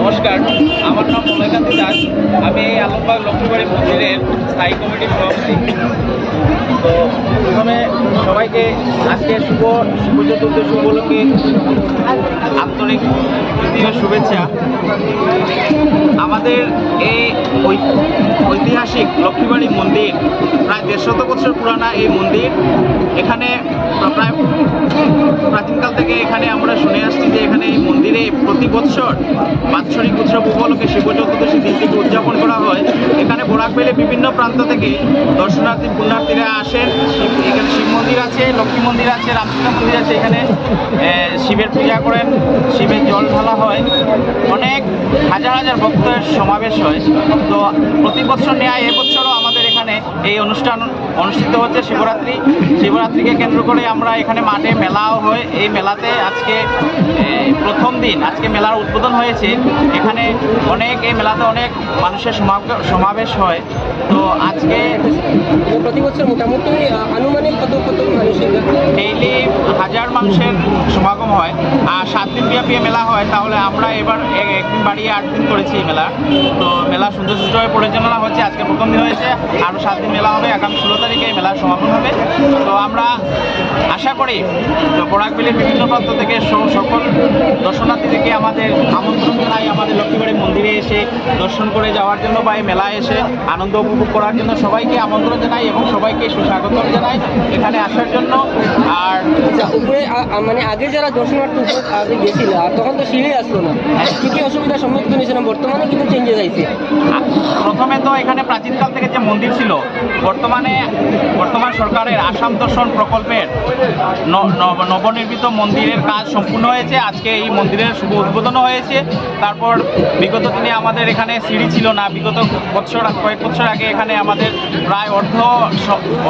নমস্কার, আমার নাম মলয়কান্তি দাস। আমি এই আলমবাগ লক্ষ্মীবাড়ি মন্দিরের স্থায়ী কমিটির সভাপতি। তো প্রথমে সবাইকে আজকে শুভ শুভ চতুর্দশী উপলক্ষে আন্তরিক শুভেচ্ছা। আমাদের এই ঐতিহাসিক লক্ষ্মীবাড়ি মন্দির প্রায় দেড়শত বছর পুরানা এই মন্দির। এখানে প্রায় প্রাচীনকাল থেকে এখানে আমরা শুনে আসছি যে এখানে এই মন্দিরে প্রতি বৎসর বাৎসরিক উৎসব উপলক্ষে শিব চতুর্দশী দিনটিকে উদযাপন করা হয়। এখানে বোরাক পেলে বিভিন্ন প্রান্ত থেকে দর্শনার্থী, পুণ্যার্থীরা আসেন। এখানে শিব মন্দির আছে, লক্ষ্মী মন্দির আছে, রামকৃষ্ণ মন্দির আছে, এখানে শিবের পূজা করেন। শিবের জল ঢালা হয়। অনেক হাজার হাজার ভক্তের সমাবেশ হয়। তো প্রতি বছর নেয় এবছরও আমাদের এখানে এই অনুষ্ঠান অনুষ্ঠিত হচ্ছে শিবরাত্রি। শিবরাত্রিকে কেন্দ্র করে আমরা এখানে মাঠে মেলাও হয় এই মেলাতে আজকে প্রথম দিন আজকে মেলার উদ্বোধন হয়েছে। এখানে অনেক এই মেলাতে অনেক মানুষের সমাবেশ হয়। তো আজকে প্রতি বছর মোটামুটি আনুমানিক কত কত মানুষের ডেইলি হাজার মানুষের সমাগম হয়। আর সাত দিন ব্যাপী মেলা হয়। তাহলে আমরা এবার একদিন বাড়িয়ে আট দিন করেছি এই মেলা। তো মেলা সুন্দর সুন্দরভাবে পরিচালনা হচ্ছে। আজকে প্রথম দিন হয়েছে। আরও সাত দিন মেলা হবে। আগামী ষোলো তারিখে এই মেলার সমাপন হবে। তো আমরা আশা করি তো বরাকবিলের বিভিন্ন প্রান্ত থেকে সকল দর্শনার্থীদেরকে আমাদের আমন্ত্রণ জানাই আমাদের লক্ষ্মীবাড়ি মন্দিরে এসে দর্শন করে যাওয়ার জন্য বা এই মেলায় এসে আনন্দ উপভোগ করার জন্য সবাইকে আমন্ত্রণ জানাই এবং সবাইকে সুস্বাগত জানাই এখানে আসার জন্য। আর আচ্ছা উপরে মানে আগে যারা দর্শনার্থী আগে গেছিল আর তখন তো সিঁড়ি আসলো না। কি কি অসুবিধার সম্মুখীন হয়েছিলাম? বর্তমানে কিন্তু চেঞ্জেস আইছে। আ- প্রথমে তো এখানে প্রাচীনকাল থেকে যে মন্দির ছিল বর্তমানে বর্তমান সরকারের আসাম দর্শন প্রকল্পের নবনির্মিত মন্দিরের কাজ সম্পূর্ণ হয়েছে। আজকে এই মন্দিরের শুভ উদ্বোধনও হয়েছে। তারপর বিগত দিনে আমাদের এখানে সিঁড়ি ছিল না। বিগত বছর কয়েক বছর আগে এখানে আমাদের প্রায় অর্ধ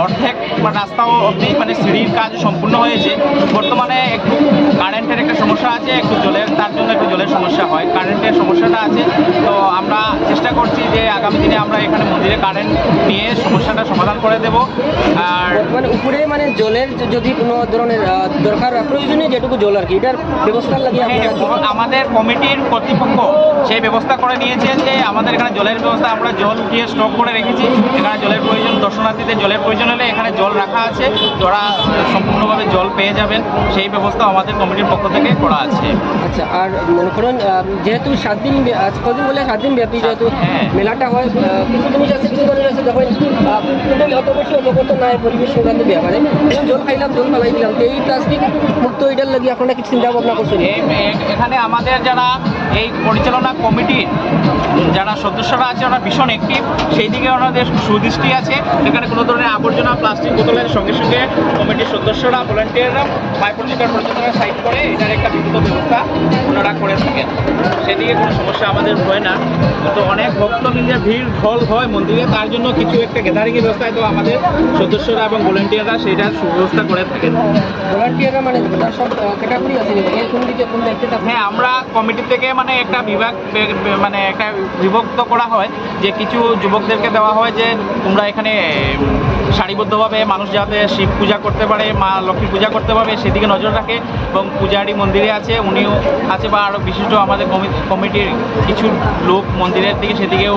অর্ধেক রাস্তাও অবধি মানে সিঁড়ির কাজ সম্পূর্ণ হয়েছে। বর্তমানে একটু কারেন্টের একটা সমস্যা আছে, একটু জলের, তার জন্য একটু জলের সমস্যা হয়। কারেন্টের সমস্যাটা আছে। তো আমরা চেষ্টা করছি যে আগামী দিনে আমরা এখানে মন্দিরে কারেন্ট নিয়ে সমস্যাটা সমাধান করে দেব। আর মানে উপরে মানে জলের যদি কোনো ধরনের দরকার প্রয়োজনীয় যেটুকু জল আর কি এটার ব্যবস্থার লাগে হ্যাঁ, আমাদের কমিটির কর্তৃপক্ষ সেই ব্যবস্থা করে নিয়েছে যে আমাদের এখানে জলের ব্যবস্থা আমরা জল উঠিয়ে স্টক করে রেখেছি। এখানে জলের প্রয়োজন দর্শনার্থীদের জলের প্রয়োজন হলে এখানে জল রাখা আছে। যারা সম্পূর্ণভাবে জল পেয়ে যাবেন সেই ব্যবস্থা আমাদের কমিটির পক্ষ থেকে করা আছে। আচ্ছা আর মনে করুন যেহেতু সাত দিন আজ কদিন বলে সাত দিন ব্যাপী যেহেতু হ্যাঁ। মেলাটা হয় কিছু জিনিস আছে কিছু জিনিস আছে দেখেন খাইলাম মেলাই আপনারা চিন্তা ভাবনা করছেন? এখানে আমাদের যারা এই পরিচালনা কমিটির যারা সদস্যরা আছে ওরা ভীষণ অ্যাক্টিভ সেই দিকে ওনাদের সুদৃষ্টি আছে। এখানে কোনো ধরনের আবর্জনা প্লাস্টিক বোতলের সঙ্গে সঙ্গে কমিটির সদস্যরা ভলেন্টিয়াররা মাই পরিষ্কার পরিচ্ছন্নতা সাইড করে এটার একটা বিদ্যুৎ ব্যবস্থা ওনারা করে থাকেন। সেদিকে কোনো সমস্যা আমাদের হয় না। তো অনেক ভক্তবৃন্দের ভিড় ঢল হয় মন্দিরে তার জন্য কিছু একটা গ্যাদারিংয়ের ব্যবস্থায় তো আমাদের সদস্যরা এবং ভলেন্টিয়াররা সেটার সুব্যবস্থা করে থাকেন। ভলান্টিয়াররা মানে সব ক্যাটাগরি আছে হ্যাঁ আমরা কমিটি থেকে মানে একটা বিভাগ মানে একটা বিভক্ত করা হয় যে কিছু যুবকদেরকে দেওয়া হয় যে তোমরা এখানে সারিবদ্ধভাবে মানুষ যাতে শিব পূজা করতে পারে মা লক্ষ্মী পূজা করতে পারে সেদিকে নজর রাখে এবং পূজারি মন্দিরে আছে উনিও আছে বা আরও বিশিষ্ট আমাদের কমি- কমিটির কিছু লোক মন্দিরের দিকে সেদিকেও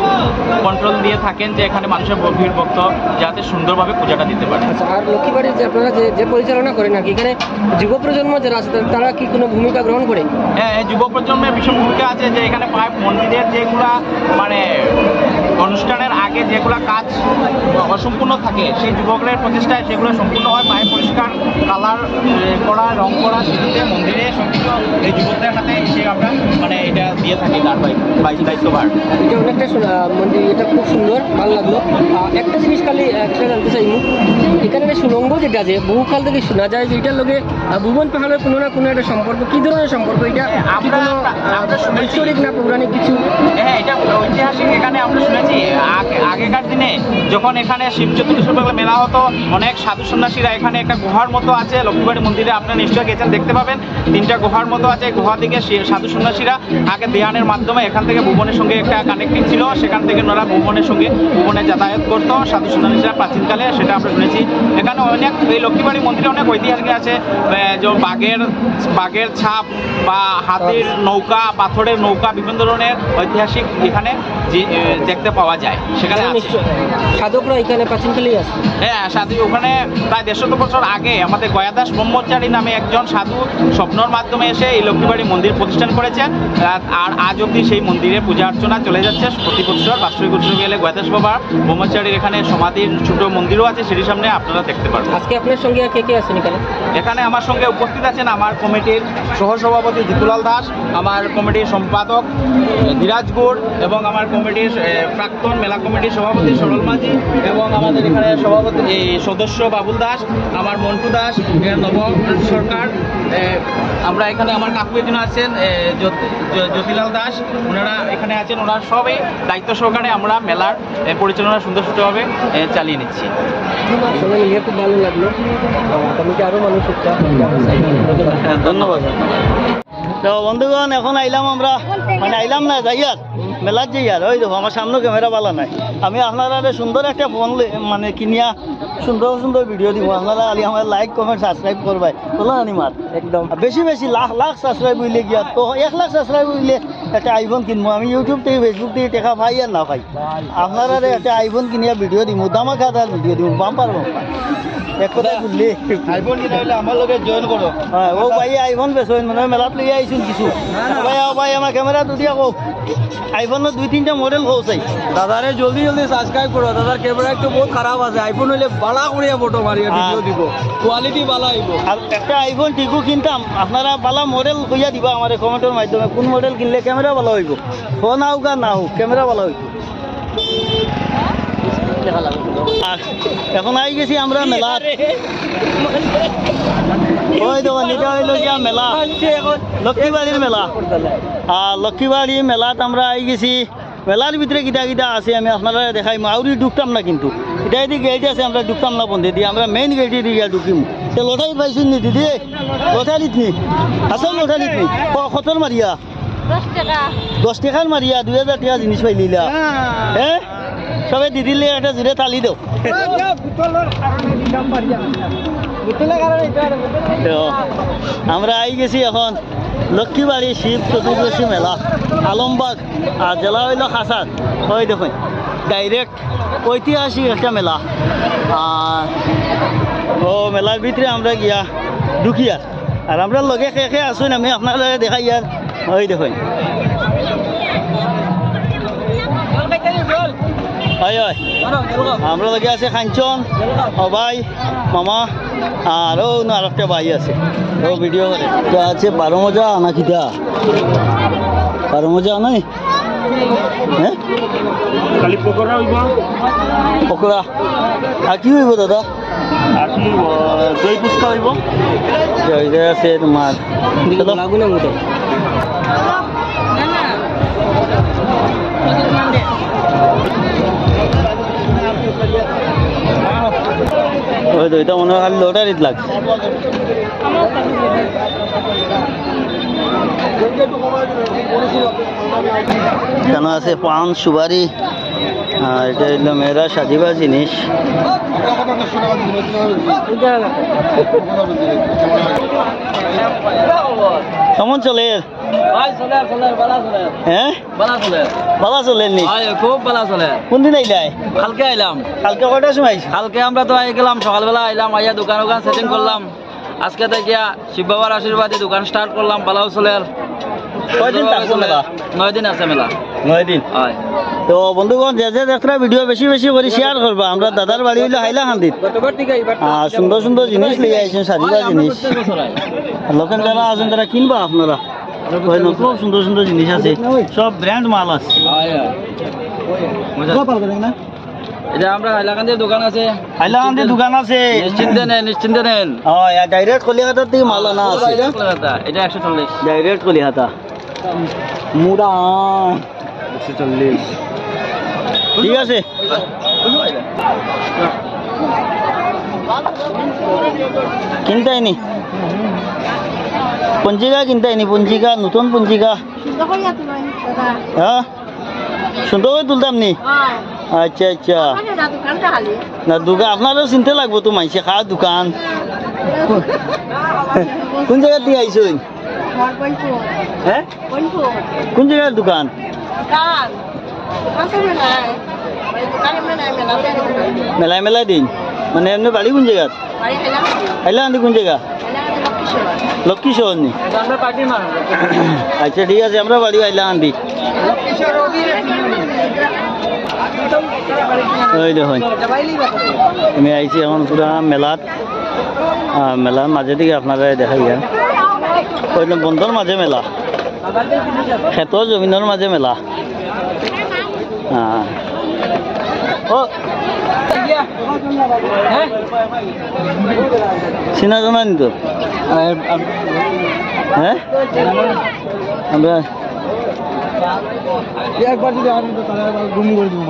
কন্ট্রোল দিয়ে থাকেন যে এখানে মানুষের ভিড় ভক্ত যাতে সুন্দরভাবে পূজাটা দিতে পারে। আচ্ছা আর লক্ষ্মীবাড়ির যে আপনারা যে যে পরিচালনা করেন আর কি এখানে যুব প্রজন্ম যারা আছে তারা কি কোনো ভূমিকা গ্রহণ করে? হ্যাঁ যুব প্রজন্মের ভীষণ ভূমিকা আছে যে এখানে প্রায় মন্দিরের যেগুলা মানে অনুষ্ঠানের আগে যেগুলো কাজ অসম্পূর্ণ থাকে, সেই যুবকদের প্রচেষ্টায় সেগুলো সম্পূর্ণ হয়। পায়ে পরিষ্কার কালার করা, রং করা, সেটিতে এই যুবকদের হাতে এসে আমরা মানে এটা দিয়ে থাকি তার বাই দায়িত্বভার এটা অনেকটা সু- মন্দির এটা খুব সুন্দর ভালো লাগল। একটা জিনিস খালি একটা জানতে চাই এখানে একটা সুরঙ্গ যেটা আছে বহুকাল থেকে শোনা যায় যে এটার আহ, ভুবন পাহাড়ের কোনো না কোনো একটা সম্পর্ক। কি ধরনের সম্পর্ক এটা? হ্যাঁ, আমরা-। ঐশ্বরিক না পৌরাণিক কিছু? হ্যাঁ এটা ঐতিহাসিক এখানে আমরা শুনেছি। আগে- আগেকার দিনে যখন এখানে শিব উপলক্ষে মেলা হতো অনেক সাধু সন্ন্যাসীরা এখানে একটা গুহার মতো আছে। লক্ষ্মীবাড়ি মন্দিরে আপনারা নিশ্চয়ই গেছেন দেখতে পাবেন। তিনটা গুহার মতো আছে গুহা থেকে সাধু সন্ন্যাসীরা। আগে দেয়া বিহানের মাধ্যমে এখান থেকে ভুবনের সঙ্গে একটা কানেক্টিং ছিল। সেখান থেকে ওনারা ভুবনের সঙ্গে ভুবনে যাতায়াত করতো। সাধু সন্ন্যাসীরা প্রাচীনকালে সেটা আমরা শুনেছি। এখানে অনেক এই লক্ষ্মীবাড়ি মন্দিরে অনেক ঐতিহাসিক আছে। বাঘের বাঘের ছাপ বা হাতির নৌকা পাথরের নৌকা বিভিন্ন ধরনের ঐতিহাসিক এখানে যে- দেখতে পাওয়া যায়। সেখানে আছে। সাধকরা এখানে প্রাচীনকালেই আছে। হ্যাঁ সাধু ওখানে প্রায় দেড়শত বছর আগে আমাদের গয়াদাস ব্রহ্মচারী নামে একজন সাধু স্বপ্নর মাধ্যমে এসে এই লক্ষ্মীবাড়ি মন্দির প্রতিষ্ঠান করেছেন। আর- আজ অবধি সেই মন্দিরে পূজা অর্চনা চলে যাচ্ছে। প্রতি বছর বাৎসরিক উৎসব গেলে গয়াদাস বাবা ব্রহ্মচারীর এখানে সমাধির ছোট মন্দিরও আছে সেটির সামনে আপনারা দেখতে পারবেন। আজকে আপনার সঙ্গে কে কে আছেন এখানে? এখানে আমার সঙ্গে উপস্থিত আছেন আমার কমিটির সহসভাপতি জিতুলাল দাস আমার কমিটির সম্পাদক ধীরাজ গুড় এবং আমার কমিটির প্রাক্তন মেলা কমিটির সভাপতি সরল মাঝি এবং আমাদের এখানে সভাপতি এই সদস্য বাবুল দাস আমার মন্টু দাস নব সরকার আমরা এখানে আমার কাকু একজন আছেন জ্যোতিলাল দাস। ওনারা এখানে আছেন ওনারা সবই দায়িত্ব সহকারে আমরা মেলার পরিচালনা সুন্দর সুন্দরভাবে চালিয়ে নিচ্ছি। খুব ভালো লাগল। কমিটি আরও মানুষ হ্যাঁ, ধন্যবাদ। তো বন্ধুগণ এখন আইলাম আমরা মানে আইলাম না যাই আর মেলার যে আর ওই দেখো আমার সামনে ক্যামেরা বালা নাই। আমি আপনারা সুন্দর একটা ফোন মানে কিনিয়া সুন্দর সুন্দর ভিডিও দিব। আপনারা আলি আমার লাইক কমেন্ট সাবস্ক্রাইব করবাই। বলো আনিমার একদম। আর বেশি বেশি লাখ লাখ সাবস্ক্রাইব হইলে গিয়া তো এক লাখ সাবস্ক্রাইব হইলে একটা আইফোন কিনবো। আমি ইউটিউব থেকে ফেসবুক থেকে টেকা পাই আর না পাই। আপনারা একটা আইফোন কিনিয়া ভিডিও দিব। দামা খাতার ভিডিও দিব। বাম্পার বাম্পার এক কথা আইফোন কিনা আমার লগে জয়েন করো। হয় ও ভাই আইফোন বেচোন মানে মেলাত লৈ আহিছোন কিছু। ভাই ভাই আমার ক্যামেরা দুটিয়া কও আইফোনের দুই তিনটা মডেল চাই দাদারে জলদি জলদি সাবস্ক্রাইব করো দাদার ক্যামেরা একটু বহুত খারাপ আছে। আইফোন হইলে বালা করে ফটো মারিয়ে ভিডিও দিব। কোয়ালিটি বালা আইব আর একটা আইফোন টিকু কিনতাম। আপনারা বালা মডেল কইয়া দিবা আমার কমেন্টের মাধ্যমে। কোন মডেল কিনলে ক্যামেরা ভালো হইব ফোন আও গা না হোক ক্যামেরা ভালো হইব আর এখন আই গেছি আমরা মেলাত। ওই দোকান এটা হইল গিয়া মেলা। লক্ষ্মীবাড়ির মেলা। আর লক্ষ্মীবাড়ি মেলাত আমরা আই গেছি। মেলার ভিতরে কিটা কিটা আছে আমি আপনারা দেখাই আউরি ঢুকতাম না কিন্তু। এটা যদি গেট আছে আমরা ঢুকতাম না বন্ধে। দিয়ে আমরা মেইন গেটে দিয়ে ঢুকিম। তো লটারি পাইছি নি দিদি? লটারিত নি? আসল লটারিত নি? কতর মারিয়া দশ টাকা। দশ টাকার মারিয়া দুই হাজার টাকা জিনিস পাইলিলা হ্যাঁ সবে দিদিলে একটা জোরে তালি দেও। আমরা আই গেছি এখন লক্ষ্মীবাড়ি শিব চতুর্দশী মেলা, আলমবাগ, আর জেলা হইল খাসার ওই দেখুন ডাইরেক্ট ঐতিহাসিক একটা মেলা। আর ও মেলার ভিতরে আমরা গিয়া ঢুকি আর। আমরা লগে খেয়ে আসুন, আমি আপনারা দেখাই আর। ওই দেখুন। হয় হয় আমরা লগে আছে কাঞ্চন অবাই মামা আর ও না আর একটা ভাই আছে। ও ভিডিও করে। আছে বারো মজা আনা কিটা? বারো মজা আনাই হ্যাঁ? খালি পকোড়া হইব। পকোড়া। আর কি হইব দাদা? আর কি দই ফুচকা হইব। এটা আছে তোমার। লাগুনে মতো ওই এটা মনে হয় খালি লটারিত লাগছে কেন আছে পান সুপারি? আর এটা হইল মেয়েরা সাজিবা জিনিস। কেমন চলে। ভাই চলে চলে বালা চলে হ্যাঁ? বালা চলে নি। খুব বালা চলে কোনদিন আইলাই? কালকে আইলাম কালকে কয়টার সময় কালকে আমরা তো আই গেলাম সকালবেলা আইলাম আইয়া দোকান ওখান সেটিং করলাম আজকে থেকে শিব বাবার আশীর্বাদে দোকান স্টার্ট করলাম বালাও চলে কয়দিন থাকব মেলা? নয় দিন আছে মেলা। নয় দিন? হয়। তো বন্ধুগণ যে যে দেখরা ভিডিও বেশি বেশি করে শেয়ার করবা আমরা দাদার বাড়ি হইলে হাইলা হান্দিত। আর সুন্দর সুন্দর জিনিস লিয়ে আইছেন সাজিবা জিনিস। লোকের যারা আছেন তারা কিনবা আপনারা। নতুন সুন্দর সুন্দর জিনিস আছে। সব ব্র্যান্ড মাল আছে। এটা আমরা হাইলাকান্দির দোকান আছে। হাইলা দোকান আছে। নিশ্চিন্তে নেন নিশ্চিন্তে নেন। হয় ডাইরেক্ট কলিকাতার থেকে মাল আনা আছে। এটা একশো চল্লিশ। ডাইরেক্ট কলিকাতা মুড়া। চল্লিশ। ঠিক আছে। কিনতাইনি? পঞ্জিকা কিনতাইনি? পঞ্জিকা নতুন পঞ্জিকা? হ্যাঁ? সুন্দর করে তুলতাম নি আচ্ছা আচ্ছা। না দোকান আপনারও চিনতে লাগবো তো মাইসে খা দোকান। কোন জায়গা দিয়ে আইসুন হ্যাঁ কোন জায়গার দোকান। মেলায় মেলায় দিন। মানে এমনি বাড়ি কোন জায়গাত আইলা আন্দি কোন জায়গা লক্ষ্মী শহর নি আচ্ছা ঠিক আছে, আমরা বাড়ি আইলা আন্দি ওই দেখুন, আমি আইছি এখন পুরা মেলাত। মেলার মাঝে দিকে আপনারা দেখা গিয়া বন্ধর মাঝে মেলা। ক্ষেতর জমিনের মাঝে মেলা। চিনা জানা নি তো? হ্যাঁ? আমরা একবার যদি আর গুম করে দিব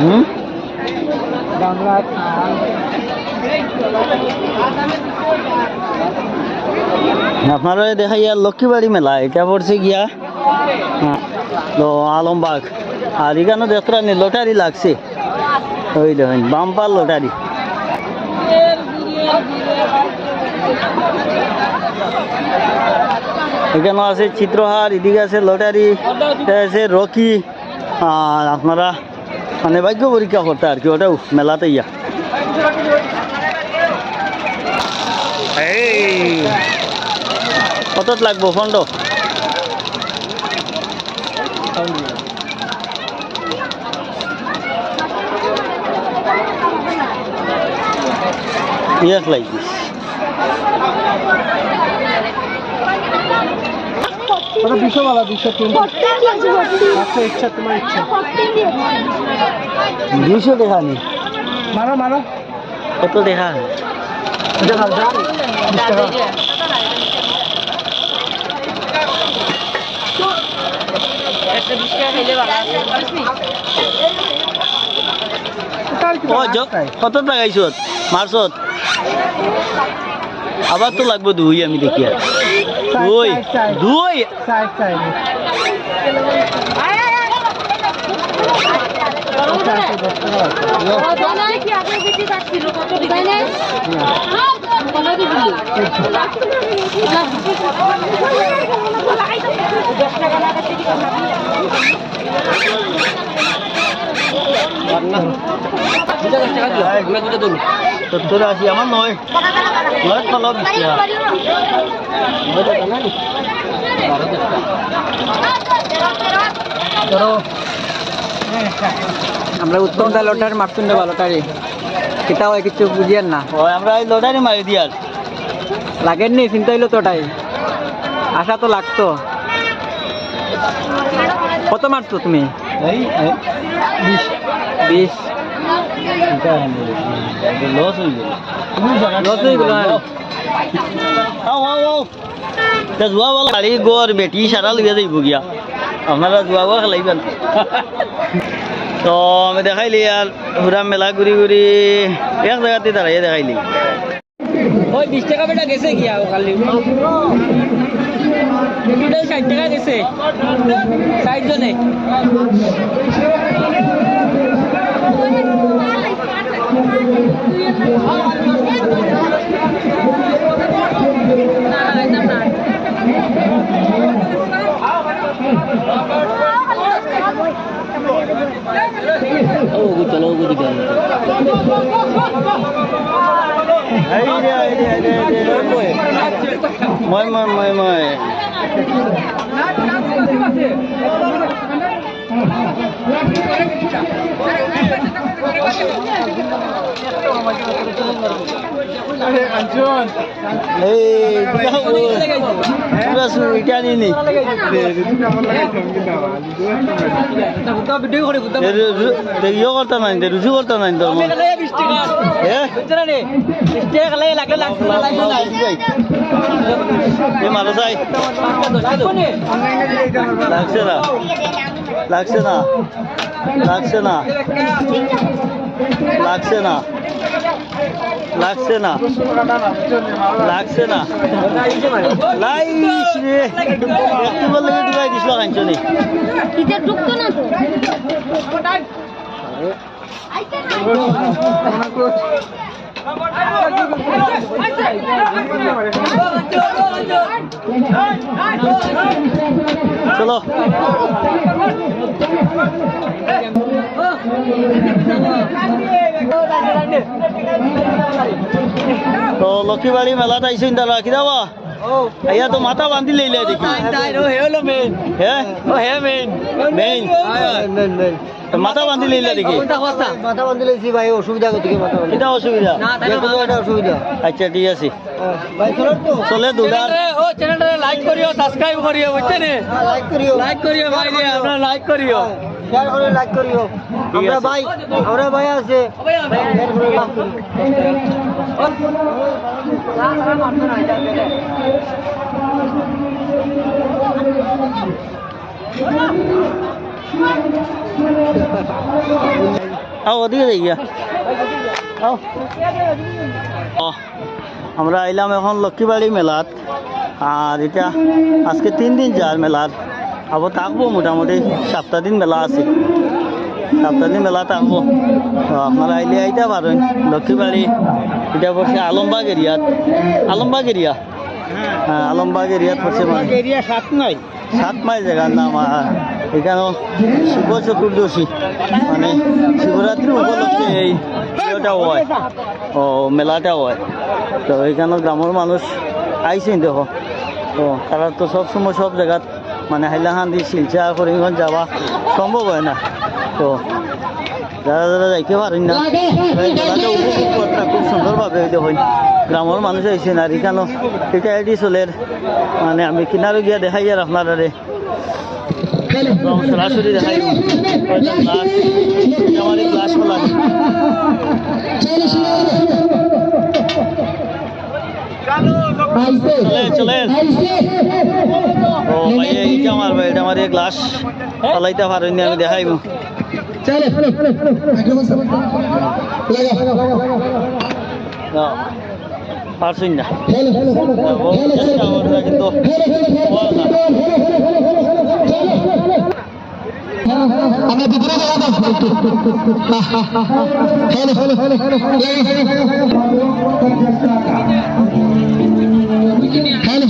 হুম? বাংলা আপনারা দেখা গিয়া লক্ষ্মীবাড়ি মেলা এটা পড়ছে গিয়া হ্যাঁ, তো আলমবাগ। আর এখানে দেখতে লটারি লাগছে। ওই দেখেন বাম্পার লটারি। এখানে আছে চিত্রহার এদিকে আছে লটারি আছে রকি। আর আপনারা মানে ভাগ্য পরীক্ষা করতে আর কি ওটাও মেলাতে ইয়া কত লাগবো ফন্ড ওটা দুশো বাবা দুশো তিন আচ্ছা ইচ্ছা তোমার ইচ্ছা। দুইশো টাকা নি মারো মারো। কত দেখা টাকা জ- কত লাগাইছত মার্চত আবার তো লাগবো দুই আমি দেখি আর। দুই দুই? কি বেশি সত্তর আশি আমার নয় নয় তল আমরা উত্তম দা লটারি মাপতুন দেবা লটারি কিতা হয় কিছু বুঝিয়েন না। ওই আমরা এই লটারি মারি দিয়ার লাগেন নি চিন্তা হইল তোটাই। আশা তো লাগতো। কত মারছো তুমি? এই এই, বিশ। বিশ। লস হয়ে গেল। লস হয়ে গেল আও আও আও তা জুয়া বল গাড়ি গোর বেটি সারা লইয়া যাইব গিয়া। আপনারা জুয়া বল খেলাইবেন। তো আমি দেখাইলি আর পুরা মেলা ঘুরি ঘুরি এক জায়গাতে দাঁড়াইয়ে দেখাইলি ওই বিশ টাকা বেটা গেছে কি আর কালি এটাই ষাট টাকা গেছে। ষাট জনে ও চলো ও দিকে এই রে, এই রে, এই রে, এই রে, এই রে। মই মই মই মই এই পুরা সুইটা নিনি ভিডিও করতে নাই রুচি করতে নাই তোর মারা যায় লাগছে না। লাগছে না। লাগছে না। লাগছে না। লাগছে না। লাগছে না। লাইস রে। একটু বললে ডুবাই দিছিল কাঞ্চনি। এটা ঢুকতো না তো? চলো। তো লক্ষ্মীবাড়ি মেলাত আইসুন দাদা কি দাবা আইয়া তো মাথা বান্ধি লইলে দেখি। হ্যাঁ মেইন তো মাথা বান্ধি লইলে দেখি। মাথা বান্ধি লেছি ভাই অসুবিধা কোথেকে মাথা কিটা অসুবিধা। একটা অসুবিধা। আচ্ছা ঠিক আছে। ভাই চলো তো। চলে দুগার ও চ্যানেলটা লাইক করিও সাবস্ক্রাইব করিও বুঝছেন লাইক করিও। লাইক করিও ভাই আপনারা লাইক করিও। শেয়ার করে লাইক করিও। আমরা। ভাই আমরা ভাই আছে। শেয়ার করে লাইক করিও আও ওদিকে যাই গিয়া আও ও, আমরা আইলাম এখন লক্ষ্মীবাড়ি মেলাত আর এটা আজকে তিন দিন যার মেলার আবার থাকব মোটামুটি সপ্তাহ দিন মেলা আছে সপ্তাহ দিন মেলা থাকব তো আপনারা আইলে আইতে পারেন লক্ষ্মীবাড়ি এটা পড়ছে আলমবাগ এরিয়াত আলমবাগ এরিয়া হ্যাঁ আলমবাগ এরিয়াত পড়ছে এরিয়া সাত নাই সাত মাইল জায়গার নাম আর এখানেও শিব চতুর্দশী। মানে শিবরাত্রি উপলক্ষে এই ইয়েটা হয়। ও মেলাটা হয়। তো এখানে গ্রামের মানুষ আইসেন দেখো। তো তারা তো সব সময় সব জায়গাত মানে হাইলাকান্দি শিলচা করিমগঞ্জ যাওয়া সম্ভব হয় না। তো যারা যারা যাইতে পারেন না মেলাটা খুব সুন্দরভাবে দেখুন। গ্রামের মানুষ আইসেন আর এখানেও এটা এটি চলের। মানে আমি কিনারে গিয়া দেখাই আর আপনারা একদম সরাসরি দেখাই গ্লাস আমার এই গ্লাস খোলা ও ভাই এইটা আমার ভাই এটা আমার গ্লাস ফলাইতে পারেননি আমি দেখাইব। পারছুন না। বহুত চেষ্টা করছে কিন্তু হওয়ার না। আমরা ভিতরে যাওয়া দাও hello hello hello hello hello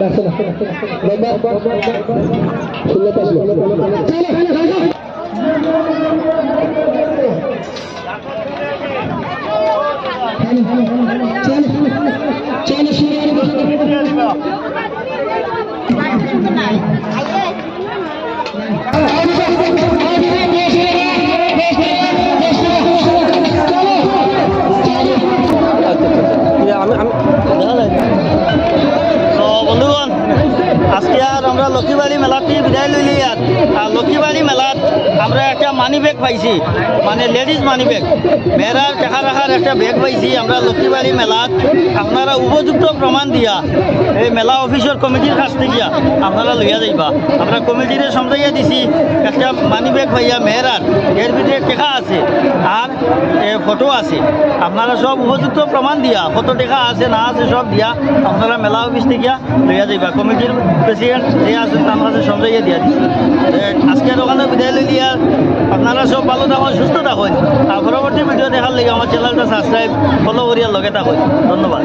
Las Lakshmibari মেলাটি বিদায় লইলি আর আর লক্ষ্মীবাড়ি মেলাত আমরা একটা মানি ব্যাগ পাইছি। মানে লেডিস মানি ব্যাগ মেয়েরার টাকা রাখার একটা ব্যাগ পাইছি। আমরা লক্ষ্মীবাড়ি মেলাত আপনারা উপযুক্ত প্রমাণ দিয়া। এই মেলা অফিসের কমিটির কাছ থেকে আপনারা লইয়া যাইবা। আমরা কমিটিরে সমঝাইয়া দিছি, একটা মানি ব্যাগ পাইয়া মেয়েরার এর ভিতরে টেকা আছে আর ফটো আছে। আপনারা সব উপযুক্ত প্রমাণ দিয়া। কত টাকা আছে, না আছে, সব দিয়া। আপনারা মেলা অফিস থেকে লইয়া যাইবা। কমিটির প্রেসিডেন্ট আছেন তার কাছে সমঝাইয়া দিয়া দিচ্ছি। আজকের ওখানে বিদায় লই দিয়া আপনারা সব ভালো থাকুন, সুস্থ থাকুন। আর পরবর্তী ভিডিও দেখার লেগে আমার চ্যানেলটা সাবস্ক্রাইব ফলো করিয়ার লগে থাকুন। ধন্যবাদ।